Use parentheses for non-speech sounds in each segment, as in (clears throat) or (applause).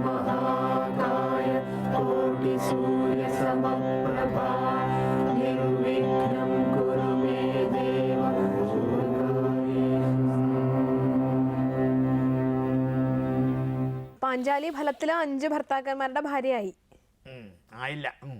महाकाय कोटिसूर्यसमप्रभा निर्विघ्नं कुरु मे देव പാഞ്ചാലി ഫലത്തില് അഞ്ച് ഭർത്താക്കന്മാരുടെ ഭാര്യയായി ഉം, ആയില്ല ഉം.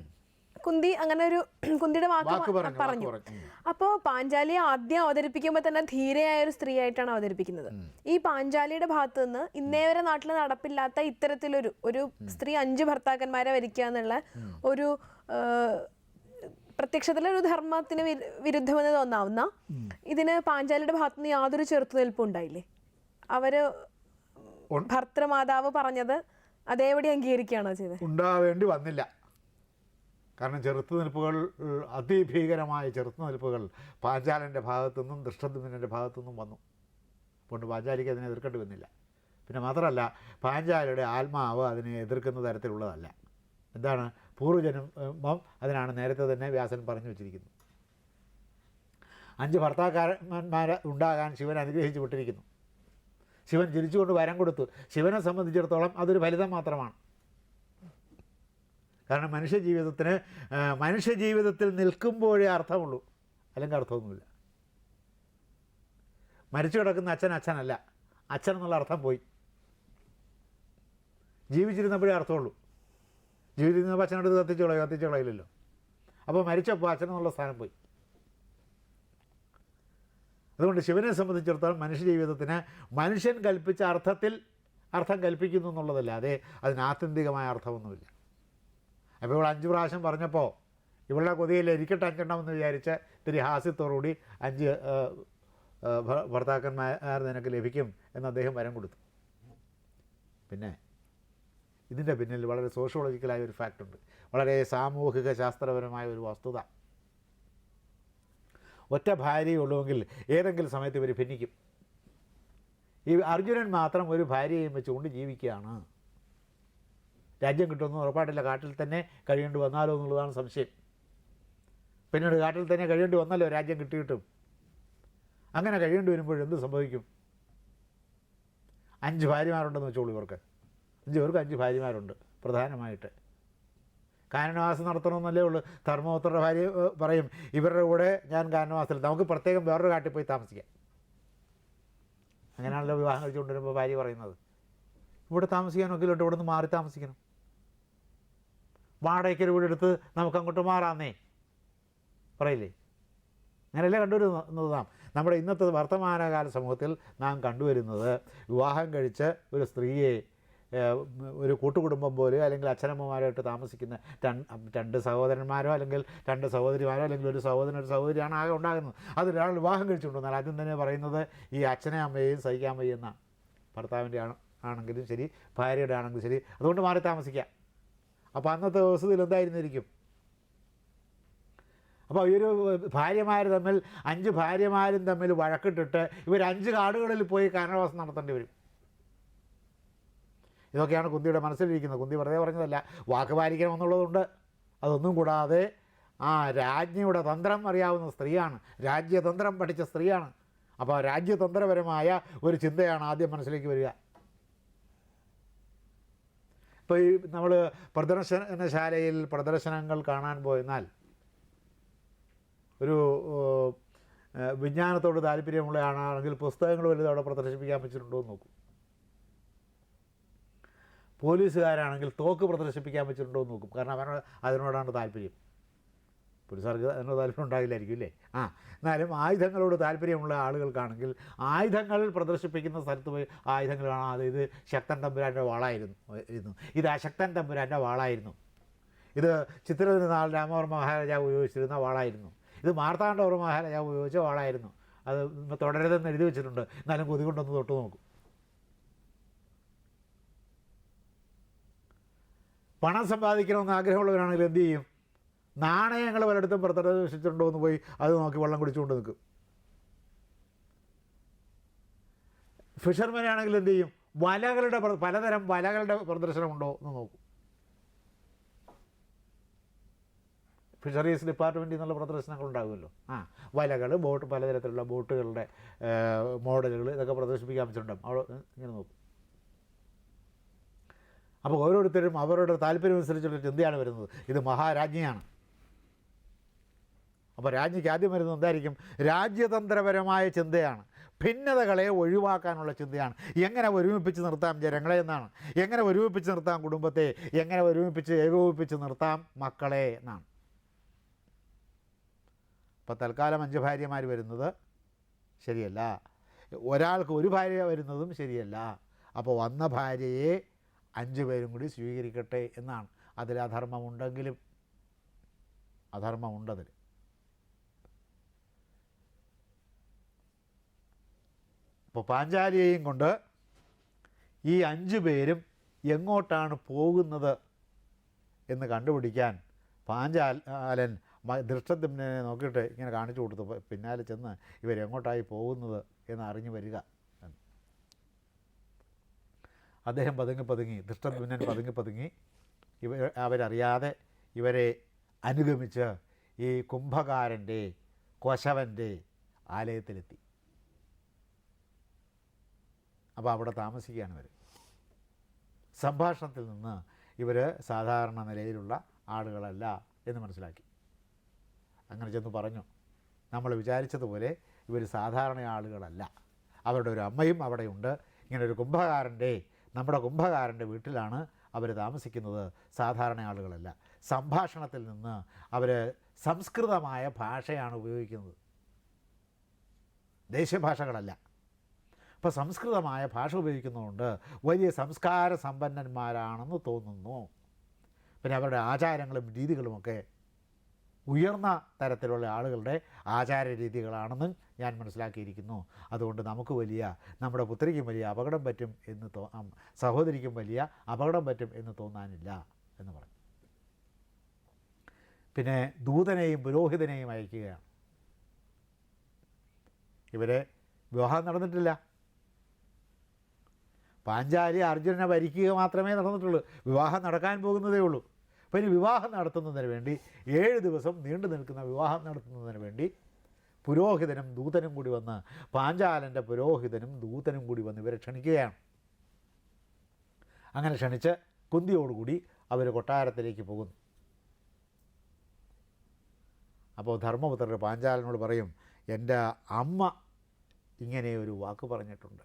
കുന്തി അങ്ങനെ ഒരു (clears throat) കുന്തിയുടെ വാക്ക് പറഞ്ഞു, അപ്പോൾ അപ്പോ പാഞ്ചാലിയെ ആദ്യം അവതരിപ്പിക്കുമ്പോൾ തന്നെ ധീരയായ ഒരു സ്ത്രീ ആയിട്ടാണ് അവതരിപ്പിക്കുന്നത് ഈ പാഞ്ചാലിയുടെ ഭാഗത്ത് നിന്ന് ഇന്നേ വരെ നാട്ടിൽ നടപ്പില്ലാത്ത ഇത്തരത്തിലൊരു ഒരു സ്ത്രീ അഞ്ച് ഭർത്താക്കന്മാരെ വരിക്കുക എന്നുള്ള ഒരു പ്രത്യക്ഷത്തിലൊരു ഒരു ധർമ്മത്തിന് വിരു- വിരുദ്ധമെന്ന് തോന്നാവുന്ന ഇതിന് പാഞ്ചാലിയുടെ ഭാഗത്ത് നിന്ന് യാതൊരു ചെറുത്തുനിൽപ്പും ഉണ്ടായില്ലേ? അവർ ഭർത്തൃമാതാവ് പറഞ്ഞത് അതേപടി അംഗീകരിക്കുകയാണോ ചെയ്തത് ഉണ്ടാവേണ്ടി വന്നില്ല. കാരണം ചെറുത്തുനിൽപ്പുകൾ അതിഭീകരമായ ചെറുത്തുനിൽപ്പുകൾ പാഞ്ചാലന്റെ ഭാഗത്തു നിന്നും ദൃഷ്ടദ്യുമ്നന്റെ ഭാഗത്തു നിന്നും വന്നു. അതുകൊണ്ട് പാഞ്ചാലിക്ക് അതിനെ എതിർക്കേണ്ടി വന്നില്ല. പിന്നെ മാത്രമല്ല പാഞ്ചാലിയുടെ ആത്മാവ് അതിനെ എതിർക്കുന്ന തരത്തിലുള്ളതല്ല. എന്താണ്? പൂർവജന്മം അതിനാണ് നേരത്തെ തന്നെ വ്യാസൻ പറഞ്ഞു വച്ചിരിക്കുന്നത് അഞ്ച് ഭർത്താക്കാരന്മാർ ഉണ്ടാകാൻ ശിവൻ അനുഗ്രഹിച്ചു വിട്ടിരിക്കുന്നു ശിവൻ ചിരിച്ചുകൊണ്ട് വരം കൊടുത്തു. ശിവനെ സംബന്ധിച്ചിടത്തോളം അതൊരു ഫലിതം മാത്രമാണ്. കാരണം മനുഷ്യ ജീവിതത്തിന് മനുഷ്യ ജീവിതത്തിൽ നിൽക്കുമ്പോഴേ അർത്ഥമുള്ളൂ. അല്ലെങ്കിൽ അർത്ഥമൊന്നുമില്ല. മരിച്ചു കിടക്കുന്ന അച്ഛൻ അച്ഛനല്ല. അച്ഛൻ എന്നുള്ള അർത്ഥം പോയി. ജീവിച്ചിരുന്നപ്പോഴേ അർത്ഥമുള്ളൂ. ജീവിച്ചിരുന്നപ്പോൾ അച്ഛനടുത്ത് കത്തിച്ചു കളയോ കത്തിച്ചു അപ്പോൾ മരിച്ചപ്പോൾ അച്ഛൻ എന്നുള്ള സ്ഥാനം പോയി. അതുകൊണ്ട് ശിവനെ സംബന്ധിച്ചിടത്തോളം മനുഷ്യ ജീവിതത്തിന് മനുഷ്യൻ കൽപ്പിച്ച അർത്ഥത്തിൽ അർത്ഥം കൽപ്പിക്കുന്നു എന്നുള്ളതല്ലാതെ അതിന് ആത്യന്തികമായ അർത്ഥമൊന്നുമില്ല. അപ്പോൾ ഇവൾ അഞ്ച് പ്രാവശ്യം പറഞ്ഞപ്പോൾ ഇവളുടെ കൊതിയിൽ ഇരിക്കട്ടെ അഞ്ചെണ്ണം എന്ന് വിചാരിച്ച് ഇത്തിരി ഹാസ്യത്തോടുകൂടി അഞ്ച് ഭർത്താക്കന്മാർ നിനക്ക് ലഭിക്കും എന്ന് അദ്ദേഹം വരം കൊടുത്തു. പിന്നെ ഇതിന്റെ പിന്നിൽ വളരെ സോഷ്യോളജിക്കലായ ഒരു ഫാക്റ്റുണ്ട് വളരെ സാമൂഹിക ശാസ്ത്രപരമായ ഒരു വസ്തുത. ഒറ്റ ഭാര്യയുള്ളുവെങ്കിൽ ഏതെങ്കിലും സമയത്ത് ഇവർ ഭിന്നിക്കും. ഈ അർജുനൻ മാത്രം ഒരു ഭാര്യയെയും വെച്ചുകൊണ്ട് ജീവിക്കുകയാണ്. രാജ്യം കിട്ടുമെന്ന് ഉറപ്പായിട്ടില്ല. കാട്ടിൽ തന്നെ കഴിയേണ്ടി വന്നാലോ എന്നുള്ളതാണ് സംശയം. പിന്നീട് കാട്ടിൽ തന്നെ കഴിയേണ്ടി വന്നല്ലോ രാജ്യം കിട്ടിയിട്ടും? അങ്ങനെ കഴിയേണ്ടി വരുമ്പോൾ എന്ത് സംഭവിക്കും? അഞ്ച് ഭാര്യമാരുണ്ടെന്ന് വെച്ചോളൂ ഇവർക്ക്. അഞ്ച് പേർക്ക് അഞ്ച് ഭാര്യമാരുണ്ട് പ്രധാനമായിട്ട്. കാനനവാസം നടത്തണമെന്നല്ലേ ഉള്ളൂ. ധർമ്മപുത്ര ഭാര്യ പറയും ഇവരുടെ കൂടെ ഞാൻ കാനനവാസത്തിൽ നമുക്ക് പ്രത്യേകം വേറൊരു കാട്ടിൽ പോയി താമസിക്കാം. അങ്ങനെയാണല്ലോ വിവാഹം കഴിച്ചുകൊണ്ടിരുമ്പോൾ ഭാര്യ പറയുന്നത്. ഇവിടെ താമസിക്കാനൊക്കെ ഇല്ലോട്ട് ഇവിടെ നിന്ന് മാറി താമസിക്കണം? വാടകയ്ക്കൊരു വീടെടുത്ത് നമുക്ക് അങ്ങോട്ട് മാറാന്നേ. പറയില്ലേ? അങ്ങനെയല്ലേ കണ്ടുവരുന്നത് നാം നമ്മുടെ ഇന്നത്തെ വർത്തമാനകാല സമൂഹത്തിൽ നാം കണ്ടുവരുന്നത് വിവാഹം കഴിച്ച് ഒരു സ്ത്രീയെ ഒരു കൂട്ടുകുടുംബം പോലെ അല്ലെങ്കിൽ അച്ഛനമ്മമാരായിട്ട് താമസിക്കുന്ന രണ്ട് സഹോദരന്മാരോ അല്ലെങ്കിൽ രണ്ട് സഹോദരിമാരോ അല്ലെങ്കിൽ ഒരു സഹോദരൻ ഒരു സഹോദരിയാണ് ആകെ ഉണ്ടാകുന്നത്. അത് ഒരാൾ വിവാഹം കഴിച്ചുകൊണ്ടുവന്നാൽ ആദ്യം തന്നെ പറയുന്നത് ഈ അച്ഛനെ അമ്മയെയും സഹിക്കാൻ വയ്യെന്നാണ് ഭർത്താവിന്റെ ആണ് ആണെങ്കിലും ശരി ഭാര്യയുടെ ആണെങ്കിലും ശരി അതുകൊണ്ട് മാറി താമസിക്കാം. അപ്പോൾ അന്നത്തെ ദിവസത്തിൽ എന്തായിരുന്നിരിക്കും? അപ്പോൾ ഒരു ഭാര്യമാർ തമ്മിൽ അഞ്ച് ഭാര്യമാരും തമ്മിൽ വഴക്കിട്ടിട്ട് ഇവർ അഞ്ച് കാടുകളിൽ പോയി കാനവാസം നടത്തേണ്ടി വരും. ഇതൊക്കെയാണ് കുന്തിയുടെ മനസ്സിലിരിക്കുന്നത്. കുന്തി വെറുതെ പറഞ്ഞതല്ല വാക്ക് പാലിക്കണമെന്നുള്ളതുണ്ട് അതൊന്നും കൂടാതെ ആ രാജ്ഞിയുടെ തന്ത്രം അറിയാവുന്ന സ്ത്രീയാണ്. രാജ്യതന്ത്രം പഠിച്ച സ്ത്രീയാണ്. അപ്പോൾ രാജ്യതന്ത്രപരമായ ഒരു ചിന്തയാണ് ആദ്യം മനസ്സിലേക്ക് വരിക. ഇപ്പോൾ ഈ നമ്മൾ പ്രദർശനശാലയിൽ പ്രദർശനങ്ങൾ കാണാൻ പോയെന്നാൽ ഒരു വിജ്ഞാനത്തോട് താല്പര്യമുള്ള ആളാണെങ്കിൽ പുസ്തകങ്ങൾ വലുത് അവിടെ പ്രദർശിപ്പിക്കാൻ വെച്ചിട്ടുണ്ടോ എന്ന് നോക്കും. പോലീസുകാരാണെങ്കിൽ തോക്ക് പ്രദർശിപ്പിക്കാൻ വെച്ചിട്ടുണ്ടോ എന്ന് നോക്കും. കാരണം അവനോട് അതിനോടാണ് താല്പര്യം. പോലീസുകാർക്ക് അതിനോട് താല്പര്യം ഉണ്ടാകില്ലായിരിക്കും അല്ലേ ആ. എന്നാലും ആയുധങ്ങളോട് താല്പര്യമുള്ള ആളുകൾക്കാണെങ്കിൽ ആയുധങ്ങൾ പ്രദർശിപ്പിക്കുന്ന സ്ഥലത്ത് പോയി ആയുധങ്ങൾ കാണാം. അത് ഇത് ശക്തൻ തമ്പുരാന്റെ വാളായിരുന്നു ഇരുന്നു. ഇത് അശക്തൻ തമ്പുരാന്റെ വാളായിരുന്നു. ഇത് ചിത്രതിരുനാൾ രാമവർമ്മ മഹാരാജാവ് ഉപയോഗിച്ചിരുന്ന വാളായിരുന്നു. ഇത് മാർത്താണ്ഡവർമ്മ മഹാരാജാവ് ഉപയോഗിച്ച വാളായിരുന്നു. അത് തുടരുതെന്ന് എഴുതി വെച്ചിട്ടുണ്ട്. എന്നാലും കൊതി കൊണ്ടൊന്ന് തൊട്ട് നോക്കും. പണം സമ്പാദിക്കണമെന്ന് ആഗ്രഹമുള്ളവരാണെങ്കിൽ എന്ത് ചെയ്യും? നാണയങ്ങൾ പലയിടത്തും പ്രദർശിച്ചിട്ടുണ്ടോ എന്ന് പോയി അത് നോക്കി വെള്ളം കുടിച്ചുകൊണ്ട് നിൽക്കും. ഫിഷർമാൻ ആണെങ്കിൽ എന്ത് ചെയ്യും? വലകളുടെ പലതരം വലകളുടെ പ്രദർശനമുണ്ടോ എന്ന് നോക്കും. ഫിഷറീസ് ഡിപ്പാർട്ട്മെന്റിൽ നിന്നുള്ള പ്രദർശനങ്ങൾ ഉണ്ടാകുമല്ലോ. ആ വലകൾ ബോട്ട് പലതരത്തിലുള്ള ബോട്ടുകളുടെ മോഡലുകൾ ഇതൊക്കെ പ്രദർശിപ്പിക്കാൻ വെച്ചിട്ടുണ്ടാകും. അവിടെ ഇങ്ങനെ നോക്കും. അപ്പോൾ ഓരോരുത്തരും അവരുടെ താല്പര്യമനുസരിച്ചുള്ള ചിന്തയാണ് വരുന്നത്. ഇത് മഹാരാജ്ഞിയാണ്. അപ്പോൾ രാജ്ഞിക്ക് ആദ്യം വരുന്നത് എന്തായിരിക്കും? രാജ്യതന്ത്രപരമായ ചിന്തയാണ്. ഭിന്നതകളെ ഒഴിവാക്കാനുള്ള ചിന്തയാണ്. എങ്ങനെ ഒരുമിപ്പിച്ച് നിർത്താം ജനങ്ങളെ എന്നാണ്. എങ്ങനെ ഒരുമിപ്പിച്ച് നിർത്താം കുടുംബത്തെ? എങ്ങനെ ഒരുമിപ്പിച്ച് ഏകോപിപ്പിച്ച് നിർത്താം മക്കളെ എന്നാണ്. അപ്പോൾ തൽക്കാലം അഞ്ച് ഭാര്യമാർ വരുന്നത് ശരിയല്ല. ഒരാൾക്ക് ഒരു ഭാര്യ വരുന്നതും ശരിയല്ല. അപ്പോൾ വന്ന ഭാര്യയെ അഞ്ച് പേരും കൂടി സ്വീകരിക്കട്ടെ എന്നാണ്. അതിൽ അധർമ്മമുണ്ടെങ്കിലും അധർമ്മമുണ്ടതിൽ. അപ്പോൾ പാഞ്ചാലിയെയും കൊണ്ട് ഈ അഞ്ച് പേരും എങ്ങോട്ടാണ് പോകുന്നത് എന്ന് കണ്ടുപിടിക്കാൻ പാഞ്ചാലൻ ദൃഷ്ടത്തിനെ നോക്കിയിട്ട് ഇങ്ങനെ കാണിച്ചു കൊടുത്തു പിന്നാലെ ചെന്ന് ഇവരെങ്ങോട്ടായി പോകുന്നത് എന്ന് അറിഞ്ഞു വരിക. അദ്ദേഹം പതുങ്ങി പതുങ്ങി ദൃഷ്ടദ്യുമ്നൻ പതുങ്ങി പതുങ്ങി ഇവ അവരറിയാതെ ഇവരെ അനുഗമിച്ച് ഈ കുംഭകാരന്റെ കൊശവന്റെ ആലയത്തിലെത്തി അപ്പോൾ അവിടെ താമസിക്കുകയാണ് ഇവർ സംഭാഷണത്തിൽ നിന്ന് ഇവർ സാധാരണ നിലയിലുള്ള ആളുകളല്ല എന്ന് മനസ്സിലാക്കി. അങ്ങനെ ചെന്ന് പറഞ്ഞു. നമ്മൾ വിചാരിച്ചതുപോലെ ഇവർ സാധാരണ ആളുകളല്ല. അവരുടെ ഒരു അമ്മയും അവിടെയുണ്ട്. ഇങ്ങനെ ഒരു കുംഭകാരന്റെ നമ്മുടെ കുംഭകാരന്റെ വീട്ടിലാണ് അവർ താമസിക്കുന്നത്. സാധാരണ ആളുകളല്ല. സംഭാഷണത്തിൽ നിന്ന് അവർ സംസ്കൃതമായ ഭാഷയാണ് ഉപയോഗിക്കുന്നത്. ദേശീയഭാഷകളല്ല അപ്പോൾ സംസ്കൃതമായ ഭാഷ ഉപയോഗിക്കുന്നതുകൊണ്ട് വലിയ സംസ്കാര സമ്പന്നന്മാരാണെന്ന് തോന്നുന്നു. പിന്നെ അവരുടെ ആചാരങ്ങളും രീതികളുമൊക്കെ ഉയർന്ന തരത്തിലുള്ള ആളുകളുടെ ആചാര രീതികളാണെന്ന് ഞാൻ മനസ്സിലാക്കിയിരിക്കുന്നു. അതുകൊണ്ട് നമുക്ക് വലിയ നമ്മുടെ പുത്രിക്കും വലിയ അപകടം പറ്റും എന്ന് തോ സഹോദരിക്കും വലിയ അപകടം പറ്റും എന്ന് തോന്നാനില്ല എന്ന് പറഞ്ഞു. പിന്നെ ദൂതനെയും പുരോഹിതനെയും അയക്കുകയാണ്. ഇവരെ വിവാഹം നടന്നിട്ടില്ല. പാഞ്ചാലി അർജുനനെ ഭരിക്കുക മാത്രമേ നടന്നിട്ടുള്ളൂ. വിവാഹം നടക്കാൻ പോകുന്നതേ ഉള്ളൂ. അപ്പോൾ ഇനി വിവാഹം നടത്തുന്നതിന് വേണ്ടി ഏഴ് ദിവസം നീണ്ടു നിൽക്കുന്ന വിവാഹം നടത്തുന്നതിന് വേണ്ടി പുരോഹിതനും ദൂതനും കൂടി വന്ന് പാഞ്ചാലന്റെ പുരോഹിതനും ദൂതനും കൂടി വന്ന് ഇവരെ ക്ഷണിക്കുകയാണ്. അങ്ങനെ ക്ഷണിച്ച് കുന്തിയോടുകൂടി അവർ കൊട്ടാരത്തിലേക്ക് പോകുന്നു. അപ്പോൾ ധർമ്മപുത്രർ പാഞ്ചാലനോട് പറയും എന്റെ അമ്മ ഇങ്ങനെ ഒരു വാക്ക് പറഞ്ഞിട്ടുണ്ട്.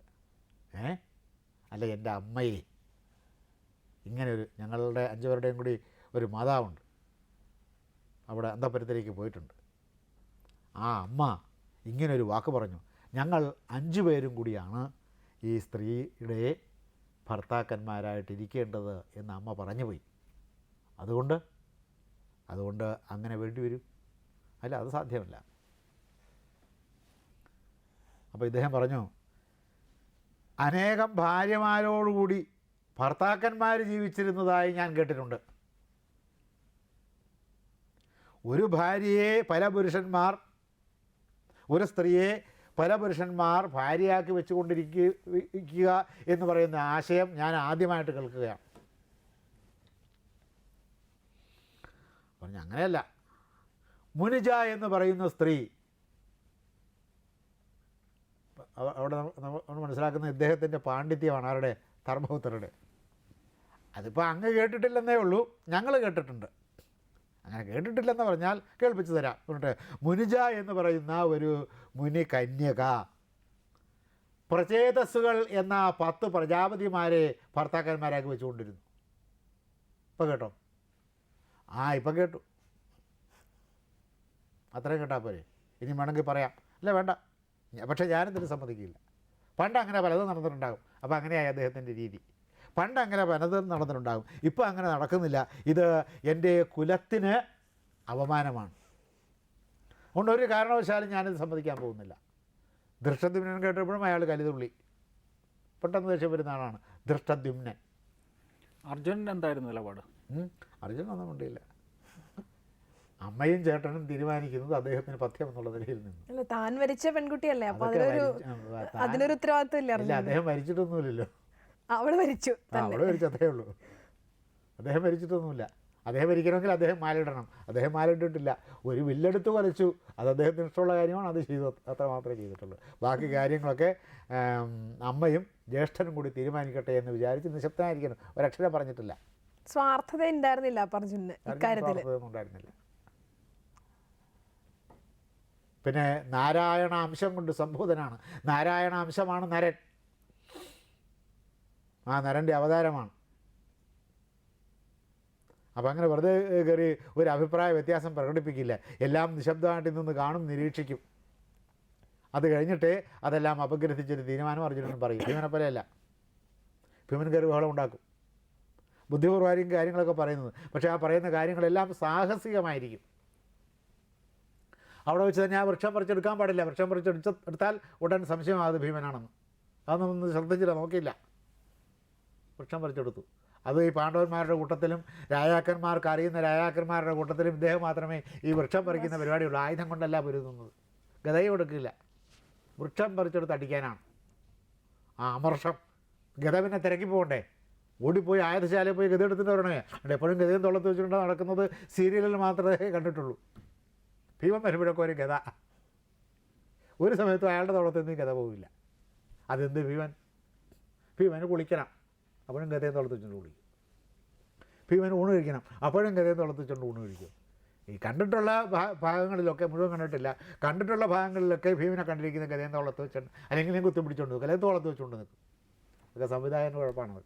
ഏ? അല്ല എന്റെ അമ്മയെ ഇങ്ങനെ ഒരു ഞങ്ങളുടെ അഞ്ചുപേരുടെയും കൂടി ഒരു മാതാവുണ്ട്. അവിടെ അന്തപുരത്തിലേക്ക് പോയിട്ടുണ്ട്. ആ അമ്മ ഇങ്ങനെ ഒരു വാക്ക് പറഞ്ഞു. ഞങ്ങൾ അഞ്ചു പേരും കൂടിയാണ് ഈ സ്ത്രീയുടെ ഭർത്താക്കന്മാരായിട്ട് ഇരിക്കേണ്ടത് എന്ന് അമ്മ പറഞ്ഞു പോയി. അതുകൊണ്ട് അതുകൊണ്ട് അങ്ങനെ വേണ്ടി വരും. അല്ല അത് സാധ്യമല്ല. അപ്പോൾ ഇദ്ദേഹം പറഞ്ഞു അനേകം ഭാര്യമാരോടുകൂടി ഭർത്താക്കന്മാർ ജീവിച്ചിരുന്നതായി ഞാൻ കേട്ടിട്ടുണ്ട്. ഒരു ഭാര്യയെ പല പുരുഷന്മാർ ഒരു സ്ത്രീയെ പല പുരുഷന്മാർ ഭാര്യയാക്കി വെച്ചുകൊണ്ടിരിക്കുക എന്ന് പറയുന്ന ആശയം ഞാൻ ആദ്യമായിട്ട് കേൾക്കുകയാണ്. പറഞ്ഞു അങ്ങനെയല്ല. മുനിജ എന്ന് പറയുന്ന സ്ത്രീ അവിടെ നമ്മ- നമ്മ- നമ്മൾ മനസ്സിലാക്കുന്ന ഇദ്ദേഹത്തിന്റെ പാണ്ഡിത്യമാണ് ആരുടെ? ധർമ്മപുത്രരുടെ. അതിപ്പോൾ അങ്ങ് കേട്ടിട്ടില്ലെന്നേ ഉള്ളൂ. ഞങ്ങൾ കേട്ടിട്ടുണ്ട്. അങ്ങനെ കേട്ടിട്ടില്ലെന്ന് പറഞ്ഞാൽ കേൾപ്പിച്ചു തരാം. എന്നിട്ട് മുനിജ എന്ന് പറയുന്ന ഒരു മുനി കന്യക. പ്രചേതസ്സുകൾ എന്ന പത്ത് പ്രജാപതിമാരെ ഭർത്താക്കന്മാരാക്കി വെച്ചുകൊണ്ടിരുന്നു. ഇപ്പം കേട്ടോ? ആ ഇപ്പം കേട്ടു. അത്രയും കേട്ടാൽ പോരെ. ഇനി വേണമെങ്കിൽ പറയാം. അല്ല വേണ്ട. പക്ഷേ ഞാനിതിന് സമ്മതിക്കില്ല. പണ്ട് അങ്ങനെ പലതും നടന്നിട്ടുണ്ടാകും. അപ്പോൾ അങ്ങനെയായി അദ്ദേഹത്തിന്റെ രീതി. പണ്ട് അങ്ങനെ പലതും നടന്നിട്ടുണ്ടാകും. ഇപ്പോൾ അങ്ങനെ നടക്കുന്നില്ല. ഇത് എന്റെ കുലത്തിന് അപമാനമാണ്. അതുകൊണ്ട് ഒരു കാരണവശാലും ഞാനിത് സമ്മതിക്കാൻ പോകുന്നില്ല. ദൃഷ്ടദ്യുമ്നൻ കേട്ടപ്പോഴും അയാൾ കലിതുള്ളി പെട്ടെന്ന് ദേഷ്യം വരുന്ന ആളാണ് ദൃഷ്ടദ്യുമ്നൻ. അർജുനൻ എന്തായിരുന്നു നിലപാട്. അർജുനൊന്നും കൊണ്ടില്ല അമ്മയും ചേട്ടനും തീരുമാനിക്കുന്നത് അദ്ദേഹത്തിന് പഥ്യം എന്നുള്ള നിലയിൽ നിന്ന്. അല്ല താൻ വരിച്ച പെൺകുട്ടിയല്ലേ അപ്പൊ അതിനൊരു അതിനൊരു ഉത്തരവാദിത്വം ഇല്ല അദ്ദേഹം മരിച്ചിട്ടൊന്നുമില്ലല്ലോ. അവൾ മരിച്ചു അവൾ മരിച്ചു അതേ ഉള്ളൂ. അദ്ദേഹം മരിച്ചിട്ടൊന്നുമില്ല. അദ്ദേഹം മരിക്കണമെങ്കിൽ അദ്ദേഹം മാലയിടണം അദ്ദേഹം മാലയിട്ടിട്ടില്ല ഒരു വില്ലെടുത്ത് വരച്ചു അത് അദ്ദേഹത്തിന് ഇഷ്ടമുള്ള കാര്യമാണ്. അത് ചെയ്തു. അത്ര മാത്രമേ ചെയ്തിട്ടുള്ളൂ. ബാക്കി കാര്യങ്ങളൊക്കെ അമ്മയും ജ്യേഷ്ഠനും കൂടി തീരുമാനിക്കട്ടെ എന്ന് വിചാരിച്ച് നിശബ്ദനായിരിക്കണം ഒരക്ഷരം പറഞ്ഞിട്ടില്ല. സ്വാർത്ഥത ഉണ്ടായിരുന്നില്ല അപ്പൊ ഇക്കാര്യത്തിൽ ഉണ്ടായിരുന്നില്ല. പിന്നെ നാരായണാംശം കൊണ്ട് സംബോധനാണ്. നാരായണാംശമാണ് നരൻ. ആ നരന്റെ അവതാരമാണ്. അപ്പം അങ്ങനെ വെറുതെ കയറി ഒരു അഭിപ്രായ വ്യത്യാസം പ്രകടിപ്പിക്കില്ല. എല്ലാം നിശബ്ദമായിട്ട് നിന്ന് കാണും നിരീക്ഷിക്കും. അത് കഴിഞ്ഞിട്ട് അതെല്ലാം അപഗ്രഥിച്ചൊരു തീരുമാനം അർജുനൻ പറയും. ഭീമനെ പോലെയല്ല. ഭീമൻ കയറി ബഹളം ഉണ്ടാക്കും. ബുദ്ധിപൂർവമായിരിക്കും കാര്യങ്ങളൊക്കെ പറയുന്നത്. പക്ഷേ ആ പറയുന്ന കാര്യങ്ങളെല്ലാം സാഹസികമായിരിക്കും. അവിടെ വെച്ച് തന്നെ ആ വൃക്ഷം പറിച്ചെടുക്കാൻ പാടില്ല. വൃക്ഷം പറിച്ചെടുത്ത് എടുത്താൽ ഉടൻ സംശയമാകത് ഭീമനാണെന്ന്. അതൊന്നും ശ്രദ്ധിച്ചില്ല നോക്കിയില്ല. വൃക്ഷം പറിച്ചെടുത്തു. അത് ഈ പാണ്ഡവന്മാരുടെ കൂട്ടത്തിലും രാജാക്കന്മാർക്ക് അറിയുന്ന രാജാക്കന്മാരുടെ കൂട്ടത്തിലും ഇദ്ദേഹം മാത്രമേ ഈ വൃക്ഷം പറിക്കുന്ന പരിപാടിയുള്ളൂ. ആയുധം കൊണ്ടല്ല പൊരുതുന്നത്. ഗതയും എടുക്കില്ല വൃക്ഷം പറിച്ചെടുത്ത് അടിക്കാനാണ്. ആ അമർഷം. ഗത പിന്നെ തിരക്കി പോകണ്ടേ? ഓടിപ്പോയി ആയുധശാലയിൽ പോയി ഗത എടുത്തിട്ട് വരണേ? അവിടെ എപ്പോഴും ഗതയും തൊള്ളത്ത് വെച്ചിട്ടുണ്ടോ നടക്കുന്നത് സീരിയലിൽ മാത്രമേ കണ്ടിട്ടുള്ളൂ. ഭീമൻ ഒരു ഗത ഒരു സമയത്തും അയാളുടെ തൊള്ളത്ത് നിന്ന് ഗത പോവില്ല. അതെന്ത് ഭീമൻ? ഭീമന് കുളിക്കണം. അപ്പോഴും ഗതയും തൊള്ളത്ത് വെച്ചുകൊണ്ട് കുളിക്കും. ഭീമന് ഊണ് കഴിക്കണം. അപ്പോഴും ഗതയും തൊള്ളത്ത് വെച്ചുകൊണ്ട് ഊണ് കഴിക്കും. ഈ കണ്ടിട്ടുള്ള ഭാഗങ്ങളിലൊക്കെ മുഴുവൻ കണ്ടിട്ടില്ല. കണ്ടിട്ടുള്ള ഭാഗങ്ങളിലൊക്കെ ഭീമനെ കണ്ടിരിക്കുന്ന ഗതയും തോളത്ത് വെച്ചുകൊണ്ട് അല്ലെങ്കിൽ ഞാൻ കുത്തി പിടിച്ചുകൊണ്ട് നിൽക്കും അല്ലെങ്കിൽ തോളത്ത് വെച്ചുകൊണ്ട് നിൽക്കും അതൊക്കെ സംവിധായകന്റെ കുഴപ്പമാണത്.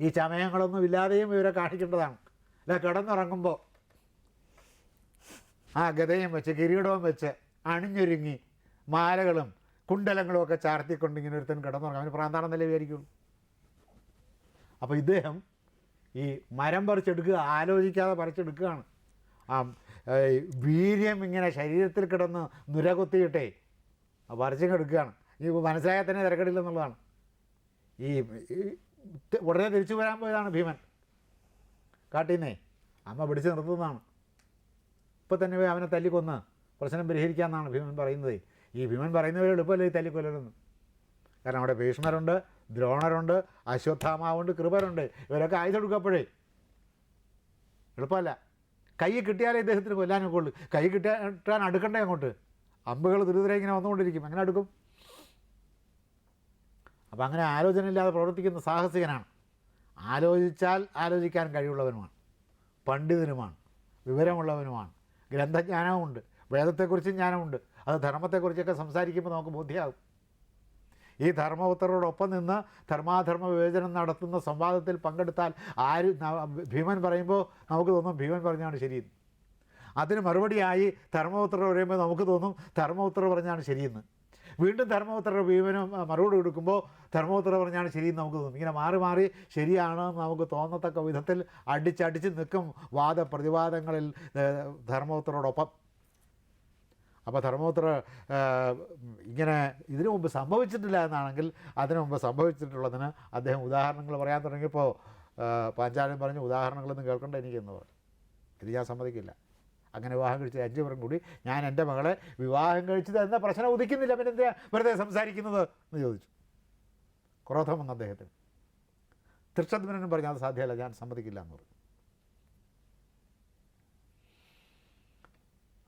ഈ ചമയങ്ങളൊന്നും ഇല്ലാതെയും ഇവരെ കാണിക്കേണ്ടതാണ്. അല്ല കിടന്നുറങ്ങുമ്പോൾ ആ ഗതയും വെച്ച് കിരീടവും വെച്ച് അണിഞ്ഞൊരുങ്ങി മാലകളും കുണ്ടലങ്ങളും ഒക്കെ ചാർത്തിക്കൊണ്ട് ഇങ്ങനെ ഒരുത്തൻ കിടന്നുറങ്ങും. അവന് പ്രാന്താണെന്നല്ലേ വിചാരിക്കുള്ളൂ അപ്പോൾ ഇദ്ദേഹം ഈ മരം പറിച്ചെടുക്കുക ആലോചിക്കാതെ പറിച്ചെടുക്കുകയാണ്. ആ വീര്യം ഇങ്ങനെ ശരീരത്തിൽ കിടന്ന് നുരകുത്തിയിട്ടേ പറിച്ചെടുക്കുകയാണ് ഈ മനസ്സിലായാൽ തന്നെ തിരക്കടില്ലെന്നുള്ളതാണ്. ഈ ഈ ഉടനെ തിരിച്ചു വരാൻ പോയതാണ് ഭീമൻ. കാട്ടീന്നേ അമ്മ പിടിച്ച് നിർത്തുന്നതാണ്. ഇപ്പം തന്നെ പോയി അവനെ തല്ലിക്കൊന്ന്. പ്രശ്നം പരിഹരിക്കാമെന്നാണ് ഭീമൻ പറയുന്നത്. ഈ ഭീമൻ പറയുന്നവരെ എളുപ്പമല്ലേ ഈ തല്ലിക്കൊല്ലലൊന്നും കാരണം അവിടെ ഭീഷ്മരുണ്ട് ദ്രോണരുണ്ട് അശ്വത്ഥാമാവുണ്ട് കൃപരുണ്ട്. ഇവരൊക്കെ ആയുധം എടുക്കപ്പോഴേ. എളുപ്പമല്ല. കൈ കിട്ടിയാലേ ഇദ്ദേഹത്തിന് കൊല്ലാനൊക്കെ ഉള്ളൂ. കൈ കിട്ടാൻ അടുക്കണ്ടേ അങ്ങോട്ട്? അമ്പുകൾ ദുരിതരെ ഇങ്ങനെ വന്നുകൊണ്ടിരിക്കും. അങ്ങനെ അടുക്കും. അപ്പം അങ്ങനെ ആലോചനയില്ലാതെ പ്രവർത്തിക്കുന്ന സാഹസികനാണ്. ആലോചിച്ചാൽ ആലോചിക്കാൻ കഴിവുള്ളവനുമാണ്. പണ്ഡിതനുമാണ്. വിവരമുള്ളവനുമാണ്. ഗ്രന്ഥജ്ഞാനവുമുണ്ട്. വേദത്തെക്കുറിച്ചും ജ്ഞാനമുണ്ട് അത് ധർമ്മത്തെക്കുറിച്ചൊക്കെ സംസാരിക്കുമ്പോൾ നമുക്ക് ബോധ്യമാകും ഈ ധർമ്മപുത്രരോടൊപ്പം നിന്ന് ധർമാധർമ്മ വിവേചനം നടത്തുന്ന സംവാദത്തിൽ പങ്കെടുത്താൽ ആര് ഭീമൻ പറയുമ്പോൾ നമുക്ക് തോന്നും ഭീമൻ പറഞ്ഞാണ് ശരിയെന്ന്. അതിന് മറുപടിയായി ധർമ്മപുത്രർ പറയുമ്പോൾ നമുക്ക് തോന്നും ധർമ്മപുത്രർ പറഞ്ഞാണ് ശരിയെന്ന്. വീണ്ടും ധർമ്മപുത്ര ഭീമനും മറുപടി കൊടുക്കുമ്പോൾ ധർമ്മപുത്ര പറഞ്ഞാണ് ശരിയെന്ന് നമുക്ക് തോന്നും. ഇങ്ങനെ മാറി മാറി ശരിയാണെന്ന് നമുക്ക് തോന്നത്തക്ക വിധത്തിൽ അടിച്ചടിച്ച് നിൽക്കും വാദപ്രതിവാദങ്ങളിൽ പ്രതിവാദങ്ങളിൽ ധർമ്മപുത്രരോടൊപ്പം. അപ്പോൾ ധർമ്മപുത്ര ഇങ്ങനെ ഇതിനു മുമ്പ് സംഭവിച്ചിട്ടില്ല എന്നാണെങ്കിൽ അതിനു മുമ്പ് സംഭവിച്ചിട്ടുള്ളതിന് അദ്ദേഹം ഉദാഹരണങ്ങൾ പറയാൻ തുടങ്ങിയപ്പോൾ പാഞ്ചാലൻ പറഞ്ഞു ഉദാഹരണങ്ങളൊന്നും കേൾക്കണ്ട എനിക്കെന്ന് പറഞ്ഞു. ഇത് ഞാൻ സമ്മതിക്കില്ല. അങ്ങനെ വിവാഹം കഴിച്ചത് അഞ്ച് പേരും കൂടി. ഞാൻ എന്റെ മകളെ വിവാഹം കഴിച്ചത് എന്ന പ്രശ്നം ഉദിക്കുന്നില്ല. പിന്നെ എന്തിനാ വെറുതെ സംസാരിക്കുന്നത് എന്ന് ചോദിച്ചു. ക്രോധം വന്ന അദ്ദേഹത്തിന്. തൃക്ഷദ്മനും പറഞ്ഞു അത് സാധ്യമല്ല ഞാൻ സമ്മതിക്കില്ല എന്ന് പറഞ്ഞു.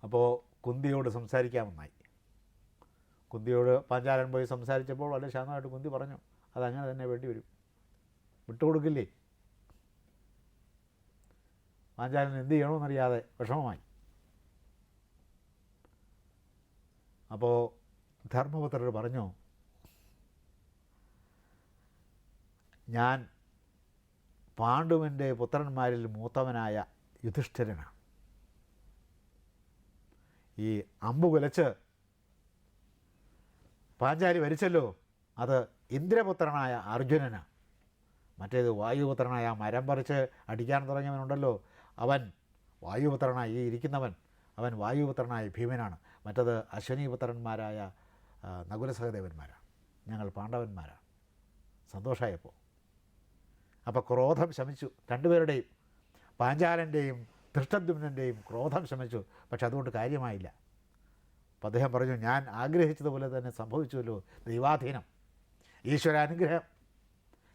അപ്പോൾ കുന്തിയോട് സംസാരിക്കാമെന്നായി. കുന്തിയോട് പാഞ്ചാലൻ പോയി സംസാരിച്ചപ്പോൾ വളരെ ശാന്തമായിട്ട് കുന്തി പറഞ്ഞു അതങ്ങനെ തന്നെ വേണ്ടി വരും. വിട്ടുകൊടുക്കില്ലേ പാഞ്ചാലൻ എന്ത് ചെയ്യണമെന്നറിയാതെ വിഷമമായി. അപ്പോൾ ധർമ്മപുത്രർ പറഞ്ഞു ഞാൻ പാണ്ഡുവിന്റെ പുത്രന്മാരിൽ മൂത്തവനായ യുധിഷ്ഠിരനാണ്. ഈ അമ്പ് കുലച്ച് പാഞ്ചാലി വരിച്ചല്ലോ അത് ഇന്ദ്രപുത്രനായ അർജുനനാണ് മറ്റേത് വായുപുത്രനായ മരം പറിച്ച് അടിക്കാൻ തുടങ്ങിയവനുണ്ടല്ലോ. അവൻ വായുപുത്രനായി ഈ ഇരിക്കുന്നവൻ അവൻ വായുപുത്രനായ ഭീമനാണ്. മറ്റത് അശ്വനീപുത്രന്മാരായ നകുല നകുലസഹദേവന്മാരാണ്. ഞങ്ങൾ പാണ്ഡവന്മാരാണ്. സന്തോഷമായപ്പോൾ അപ്പോൾ ക്രോധം ശമിച്ചു. രണ്ടുപേരുടെയും പാഞ്ചാലന്റെയും ധൃഷ്ടദ്യുമ്നന്റെയും ക്രോധം ശമിച്ചു. പക്ഷെ അതുകൊണ്ട് കാര്യമായില്ല. അപ്പം അദ്ദേഹം പറഞ്ഞു ഞാൻ ആഗ്രഹിച്ചതുപോലെ തന്നെ സംഭവിച്ചുവല്ലോ ദൈവാധീനം. ഈശ്വരാനുഗ്രഹം.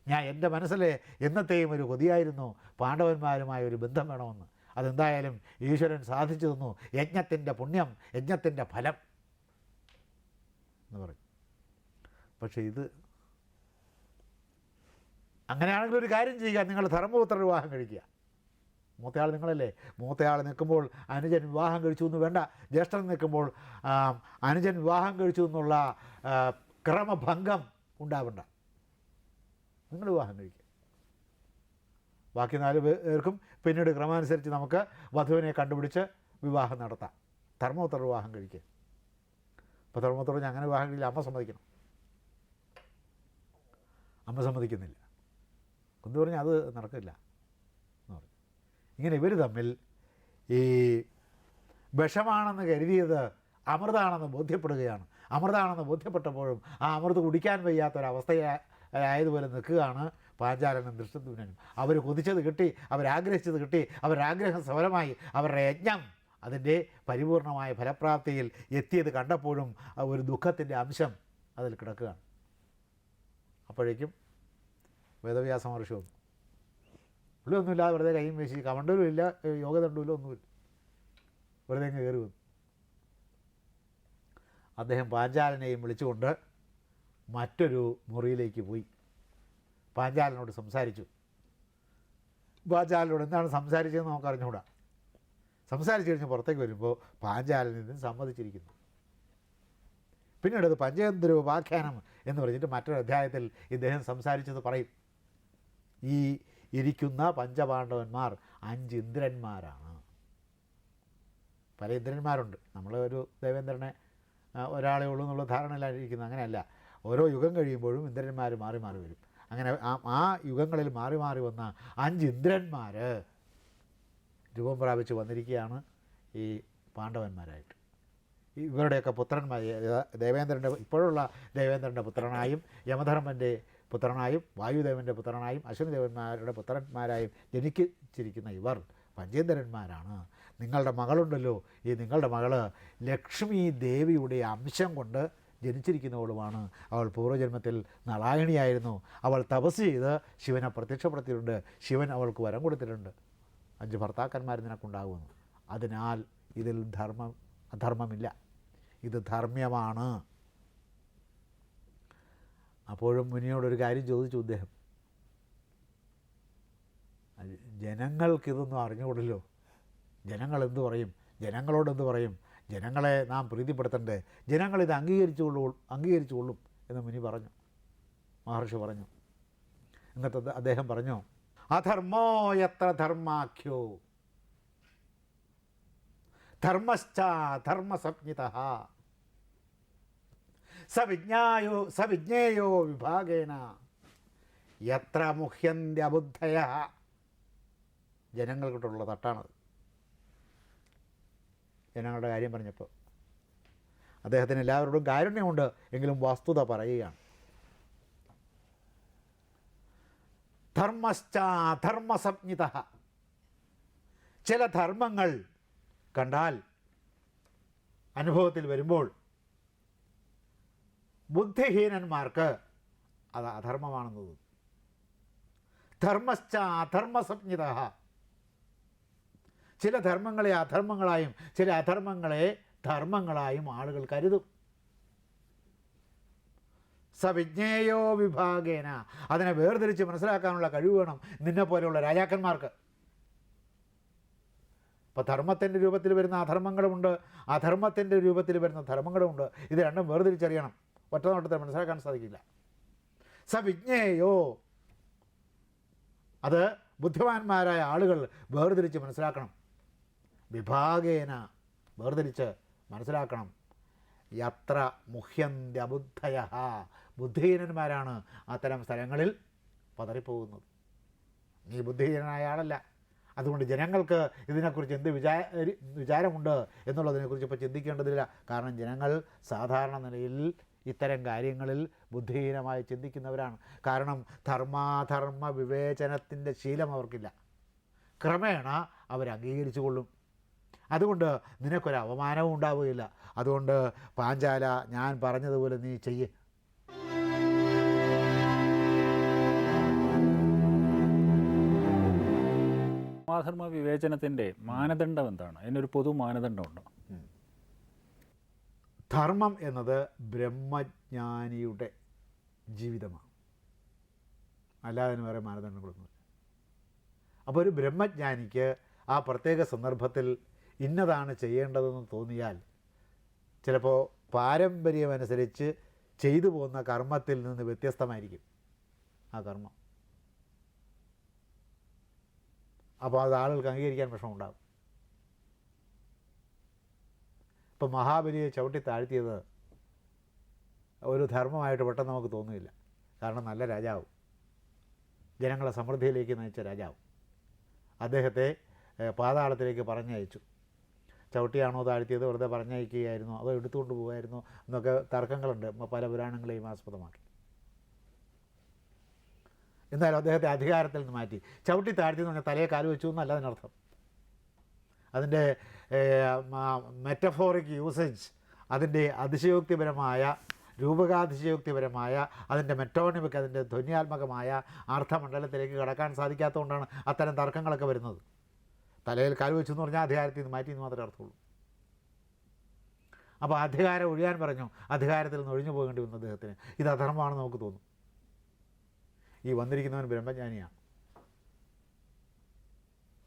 ഞാൻ എന്റെ മനസ്സിലെ എന്നത്തെയും ഒരു കൊതിയായിരുന്നു പാണ്ഡവന്മാരുമായ ഒരു ബന്ധം വേണമെന്ന്. അതെന്തായാലും ഈശ്വരൻ സാധിച്ചു തന്നു. യജ്ഞത്തിന്റെ പുണ്യം യജ്ഞത്തിന്റെ ഫലം എന്ന് പറയും. പക്ഷേ ഇത് അങ്ങനെയാണെങ്കിൽ ഒരു കാര്യം ചെയ്യുക. നിങ്ങൾ ധർമ്മപുത്ര വിവാഹം കഴിക്കുക. മൂത്തയാൾ നിങ്ങളല്ലേ? മൂത്തയാൾ നിൽക്കുമ്പോൾ അനുജൻ വിവാഹം കഴിച്ചു എന്ന് വേണ്ട. ജ്യേഷ്ഠൻ നിൽക്കുമ്പോൾ അനുജൻ വിവാഹം കഴിച്ചു എന്നുള്ള ക്രമഭംഗം ഉണ്ടാവണ്ട. നിങ്ങൾ വിവാഹം കഴിക്കുക. ബാക്കി നാല് പേർക്കും പിന്നീട് ക്രമാനുസരിച്ച് നമുക്ക് വധുവിനെ കണ്ടുപിടിച്ച് വിവാഹം നടത്താം. ധർമ്മോത്തർ വിവാഹം കഴിക്കുക അപ്പോൾ ധർമ്മോത്തർ ഞാൻ അങ്ങനെ വിവാഹം കഴിയില്ല അമ്മ സമ്മതിക്കണം. അമ്മ സമ്മതിക്കുന്നില്ല. കുന്തു പറഞ്ഞാൽ അത് നടക്കില്ല എന്ന് പറഞ്ഞു. ഇങ്ങനെ ഇവർ തമ്മിൽ ഈ വിഷമാണെന്ന് കരുതിയത് അമൃതാണെന്ന് ബോധ്യപ്പെടുകയാണ്. അമൃതാണെന്ന് ബോധ്യപ്പെട്ടപ്പോഴും ആ അമൃത് കുടിക്കാൻ വയ്യാത്തൊരവസ്ഥയായതുപോലെ നിൽക്കുകയാണ് പാഞ്ചാലനും ദൃഷ്ടദ്യുനും അവർ കൊതിച്ചത് കിട്ടി അവരാഗ്രഹിച്ചത് കിട്ടി അവരാഗ്രഹം സഫലമായി അവരുടെ യജ്ഞം അതിന്റെ പരിപൂർണമായ ഫലപ്രാപ്തിയിൽ എത്തിയത് കണ്ടപ്പോഴും ഒരു ദുഃഖത്തിന്റെ അംശം അതിൽ കിടക്കുകയാണ്. അപ്പോഴേക്കും വേദവ്യാസ മഹർഷി വന്നു. പുള്ളി ഒന്നുമില്ല വെറുതെ കൈയും വീശി കമണ്ടലും ഇല്ല യോഗദണ്ഡൂലും ഒന്നുമില്ല. വെറുതെ അങ്ങ് കയറി വന്നു. അദ്ദേഹം പാഞ്ചാലനെയും വിളിച്ചുകൊണ്ട് മറ്റൊരു മുറിയിലേക്ക് പോയി. പാഞ്ചാലനോട് സംസാരിച്ചു. പാഞ്ചാലിനോട് എന്താണ് സംസാരിച്ചതെന്ന് നമുക്ക് അറിഞ്ഞുകൂടാ. സംസാരിച്ചു കഴിഞ്ഞ് പുറത്തേക്ക് വരുമ്പോൾ പാഞ്ചാലിൽ നിന്ന് സമ്മതിച്ചിരിക്കുന്നു. പിന്നീട് അത് പഞ്ചതന്ത്ര ഉപാഖ്യാനം എന്ന് പറഞ്ഞിട്ട് മറ്റൊരു അധ്യായത്തിൽ ഇദ്ദേഹം സംസാരിച്ചത് പറയും. ഈ ഇരിക്കുന്ന പഞ്ചപാണ്ഡവന്മാർ അഞ്ച് ഇന്ദ്രന്മാരാണ്. പല ഇന്ദ്രന്മാരുണ്ട്. നമ്മൾ ഒരു ദേവേന്ദ്രനെ ഒരാളെ ഉള്ളൂ എന്നുള്ള ധാരണയിലായിരിക്കുന്നത് അങ്ങനെയല്ല. ഓരോ യുഗം കഴിയുമ്പോഴും ഇന്ദ്രന്മാർ മാറി മാറി വരും. അങ്ങനെ ആ യുഗങ്ങളിൽ മാറി മാറി വന്ന അഞ്ച് ഇന്ദ്രന്മാർ രൂപം പ്രാപിച്ച് വന്നിരിക്കുകയാണ് ഈ പാണ്ഡവന്മാരായിട്ട്. ഇവരുടെയൊക്കെ പുത്രന്മാർ ദേവേന്ദ്രന്റെ ഇപ്പോഴുള്ള ദേവേന്ദ്രന്റെ പുത്രനായും യമധർമ്മന്റെ പുത്രനായും വായുദേവന്റെ പുത്രനായും അശ്വനിദേവന്മാരുടെ പുത്രന്മാരായും ജനിക്കിച്ചിരിക്കുന്ന ഇവർ പഞ്ചേന്ദ്രന്മാരാണ്. നിങ്ങളുടെ മകളുണ്ടല്ലോ. ഈ നിങ്ങളുടെ മകൾ ലക്ഷ്മി ദേവിയുടെ അംശം കൊണ്ട് ജനിച്ചിരിക്കുന്നവളുമാണ്. അവൾ പൂർവജന്മത്തിൽ നളായണിയായിരുന്നു അവൾ തപസ് ചെയ്ത് ശിവനെ പ്രത്യക്ഷപ്പെടുത്തിയിട്ടുണ്ട്. ശിവൻ അവൾക്ക് വരം കൊടുത്തിട്ടുണ്ട്. അഞ്ച് ഭർത്താക്കന്മാർ നിനക്കുണ്ടാകുമെന്ന് അതിനാൽ ഇതിൽ ധർമ്മം അധർമ്മമില്ല. ഇത് ധർമ്മ്യമാണ്. അപ്പോഴും മുനിയോടൊരു കാര്യം ചോദിച്ചു അദ്ദേഹം ജനങ്ങൾക്കിതൊന്നും അറിഞ്ഞുകൂടല്ലോ. ജനങ്ങൾ എന്തു പറയും? ജനങ്ങളോട് എന്ത് പറയും? ജനങ്ങളെ നാം പ്രീതിപ്പെടുത്തണ്ടേ? ജനങ്ങളിത് അംഗീകരിച്ചുകൊള്ളൂ അംഗീകരിച്ചുകൊള്ളും എന്ന് മുനി പറഞ്ഞു. മഹർഷി പറഞ്ഞു. എന്നിട്ട് അദ്ദേഹം പറഞ്ഞു അധർമ്മോ എത്ര ധർമാഖ്യോ ധർമ്മശ്ച ധർമ്മസംജ്ഞിത സവിജ്ഞായോ സവിജ്ഞേയോ വിഭാഗേന? എത്ര മുഹ്യന്ത്യബുദ്ധയ ജനങ്ങൾക്കിട്ടുള്ള തട്ടാണത്. ജനങ്ങളുടെ കാര്യം പറഞ്ഞപ്പോൾ. അദ്ദേഹത്തിന് എല്ലാവരോടും കാരുണ്യമുണ്ട് എങ്കിലും വസ്തുത പറയുകയാണ്. ധർമ്മശ്ച ധർമ്മസംജ്ഞിത ചില ധർമ്മങ്ങൾ കണ്ടാൽ അനുഭവത്തിൽ വരുമ്പോൾ ബുദ്ധിഹീനന്മാർക്ക് അത് അധർമ്മമാണെന്ന് തോന്നും ധർമ്മശ്ച അധർമ്മസംജ്ഞിത ചില ധർമ്മങ്ങളെ അധർമ്മങ്ങളായും ചില അധർമ്മങ്ങളെ ധർമ്മങ്ങളായും ആളുകൾ കരുതും. സവിജ്ഞേയോ വിഭാഗേന. അതിനെ വേർതിരിച്ച് മനസ്സിലാക്കാനുള്ള കഴിവ് വേണം നിന്നെ പോലെയുള്ള രാജാക്കന്മാർക്ക്. ഇപ്പോൾ ധർമ്മത്തിന്റെ രൂപത്തിൽ വരുന്ന അധർമ്മങ്ങളുമുണ്ട്. അധർമ്മത്തിന്റെ രൂപത്തിൽ വരുന്ന ധർമ്മങ്ങളുമുണ്ട്. ഇത് രണ്ടും വേർതിരിച്ചറിയണം. ഒറ്റ നോട്ടത്തിൽ മനസ്സിലാക്കാൻ സാധിക്കില്ല. സവിജ്ഞേയോ അത് ബുദ്ധിമാന്മാരായ ആളുകൾ വേർതിരിച്ച് മനസ്സിലാക്കണം. വിഭാഗേന വേർതിരിച്ച് മനസ്സിലാക്കണം. യത്ര മുഹ്യന്ത്യബുദ്ധയ ബുദ്ധിഹീനന്മാരാണ് അത്തരം സ്ഥലങ്ങളിൽ പതറിപ്പോകുന്നത്. നീ ബുദ്ധിഹീനനായ ആളല്ല. അതുകൊണ്ട് ജനങ്ങൾക്ക് ഇതിനെക്കുറിച്ച് എന്ത് വിചാ വിചാരമുണ്ട് എന്നുള്ളതിനെക്കുറിച്ച് ഇപ്പോൾ ചിന്തിക്കേണ്ടതില്ല. കാരണം ജനങ്ങൾ സാധാരണ നിലയിൽ ഇത്തരം കാര്യങ്ങളിൽ ബുദ്ധിഹീനമായി ചിന്തിക്കുന്നവരാണ്. കാരണം ധർമാധർമ്മ വിവേചനത്തിന്റെ ശീലം അവർക്കില്ല. ക്രമേണ അവർ അംഗീകരിച്ചു കൊള്ളും അതുകൊണ്ട് നിനക്കൊരു അവമാനവും ഉണ്ടാവുകയില്ല. അതുകൊണ്ട് പാഞ്ചാല ഞാൻ പറഞ്ഞതുപോലെ നീ ചെയ്യേ. സമാധർമ്മ വിവേചനത്തിന്റെ മാനദണ്ഡം എന്താണ്? അതിനൊരു പൊതു മാനദണ്ഡമുണ്ടോ? ധർമ്മം എന്നത് ബ്രഹ്മജ്ഞാനിയുടെ ജീവിതമാണ്. അല്ലാതെ വേറെ മാനദണ്ഡങ്ങളൊന്നുമില്ല. അപ്പോൾ ഒരു ബ്രഹ്മജ്ഞാനിക്ക് ആ പ്രത്യേക സന്ദർഭത്തിൽ ഇന്നതാണ് ചെയ്യേണ്ടതെന്ന് തോന്നിയാൽ ചിലപ്പോൾ പാരമ്പര്യമനുസരിച്ച് ചെയ്തു പോകുന്ന കർമ്മത്തിൽ നിന്ന് വ്യത്യസ്തമായിരിക്കും ആ കർമ്മം. അപ്പോൾ അത് ആളുകൾക്ക് അംഗീകരിക്കാൻ വിഷമമുണ്ടാകും. ഇപ്പം മഹാബലിയെ ചവിട്ടി താഴ്ത്തിയത് ഒരു ധർമ്മമായിട്ട് പെട്ടെന്ന് നമുക്ക് തോന്നുന്നില്ല കാരണം നല്ല രാജാവ്. ജനങ്ങളെ സമൃദ്ധിയിലേക്ക് നയിച്ച രാജാവ്. അദ്ദേഹത്തെ പാതാളത്തിലേക്ക് പറഞ്ഞയച്ചു. ചവിട്ടിയാണോ താഴ്ത്തിയത് വെറുതെ പറഞ്ഞയക്കുകയായിരുന്നു? അതോ എടുത്തുകൊണ്ട് പോകുമായിരുന്നു എന്നൊക്കെ തർക്കങ്ങളുണ്ട്. പല പുരാണങ്ങളെയും ആസ്പദമാക്കി. എന്നാലും അദ്ദേഹത്തെ അധികാരത്തിൽ നിന്ന് മാറ്റി. ചവിട്ടി താഴ്ത്തി എന്ന് പറഞ്ഞാൽ തലയെ കാൽ വെച്ചു എന്നല്ല അതിനർത്ഥം. അതിന്റെ മെറ്റഫോറിക് യൂസേജ് അതിന്റെ അതിശയോക്തിപരമായ രൂപകാതിശയോക്തിപരമായ അതിന്റെ മെറ്റോണിമിക് അതിന്റെ ധ്വന്യാത്മകമായ അർത്ഥമണ്ഡലത്തിലേക്ക് കടക്കാൻ സാധിക്കാത്തതുകൊണ്ടാണ് അത്തരം തർക്കങ്ങളൊക്കെ വരുന്നത്. തലയിൽ കാൽ വെച്ചു എന്ന് പറഞ്ഞാൽ അധികാരത്തിൽ നിന്ന് മാറ്റി എന്ന് മാത്രമേ അർത്ഥമുള്ളൂ. അപ്പോൾ അധികാരം ഒഴിയാൻ പറഞ്ഞു അധികാരത്തിൽ നിന്ന് ഒഴിഞ്ഞു പോകേണ്ടി വന്നു അദ്ദേഹത്തിന്. ഇത് അധർമ്മമാണെന്ന് നമുക്ക് തോന്നും. ഈ വന്നിരിക്കുന്നവൻ ബ്രഹ്മജ്ഞാനിയാണ്.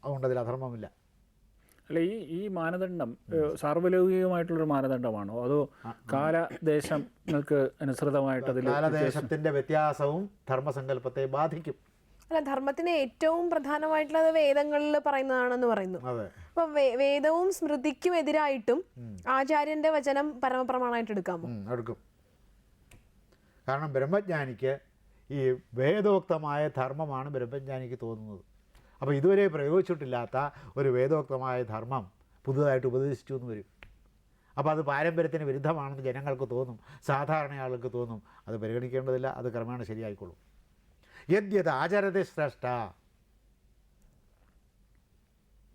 അതുകൊണ്ട് അതിൽ അധർമ്മമില്ല. അല്ല ഈ ഈ മാനദണ്ഡം സാർവലൗകികമായിട്ടുള്ളൊരു മാനദണ്ഡമാണോ? അതോ കാലദേശങ്ങൾക്ക് അനുസൃതമായിട്ട് അതിൽ കാലദേശത്തിന്റെ വ്യത്യാസവും ധർമ്മസങ്കല്പത്തെ ബാധിക്കും. അല്ല ധർമ്മത്തിന് ഏറ്റവും പ്രധാനമായിട്ടുള്ളത് വേദങ്ങളിൽ പറയുന്നതാണെന്ന് പറയുന്നു. അപ്പൊ വേദവും സ്മൃതിക്കും എതിരായിട്ടും ആചാര്യന്റെ വചനം പരമപ്രമാണമായിട്ട് എടുക്കാമോ? എടുക്കും. കാരണം ബ്രഹ്മജ്ഞാനിക്ക് ഈ വേദോക്തമായ ധർമ്മമാണ് ബ്രഹ്മജ്ഞാനിക്ക് തോന്നുന്നത്. അപ്പോൾ ഇതുവരെ പ്രയോഗിച്ചിട്ടില്ലാത്ത ഒരു വേദോക്തമായ ധർമ്മം പുതുതായിട്ട് ഉപദേശിച്ചു എന്ന് വരും. അപ്പോൾ അത് പാരമ്പര്യത്തിന് വിരുദ്ധമാണെന്ന് ജനങ്ങൾക്ക് തോന്നും. സാധാരണ ആളുകൾക്ക് തോന്നും. അത് പരിഗണിക്കേണ്ടതില്ല. അത് ക്രമേണ ശരിയായിക്കൊള്ളും. യദ്യത് ആചാരത്തെ ശ്രേഷ്ഠ.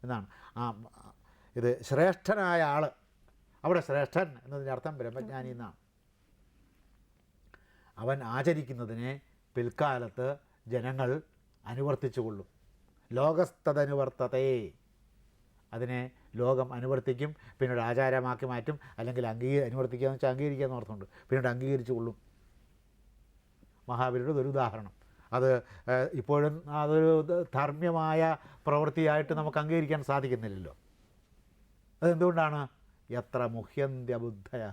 എന്നാണ് ആ ഇത് ശ്രേഷ്ഠനായ ആൾ അവിടെ ശ്രേഷ്ഠൻ എന്നതിന്റെ അർത്ഥം ബ്രഹ്മജ്ഞാനി എന്നാണ്. അവൻ ആചരിക്കുന്നതിനെ പിൽക്കാലത്ത് ജനങ്ങൾ അനുവർത്തിച്ചുകൊള്ളും. ലോകസ്ഥതനുവർത്തതയെ അതിനെ ലോകം അനുവർത്തിക്കും പിന്നീട് ആചാരമാക്കി മാറ്റും അല്ലെങ്കിൽ അംഗീ അനുവർത്തിക്കുക എന്ന് വെച്ചാൽ അംഗീകരിക്കുക എന്ന് അർത്ഥമുണ്ട് പിന്നീട് അംഗീകരിച്ചു കൊള്ളും മഹാബലിയുടെ ഒരു ഉദാഹരണം. അത് ഇപ്പോഴും അതൊരു ധർമ്മ്യമായ പ്രവൃത്തിയായിട്ട് നമുക്ക് അംഗീകരിക്കാൻ സാധിക്കുന്നില്ലല്ലോ. അതെന്തുകൊണ്ടാണ്? എത്ര മുഹ്യന്ത്യബുദ്ധയ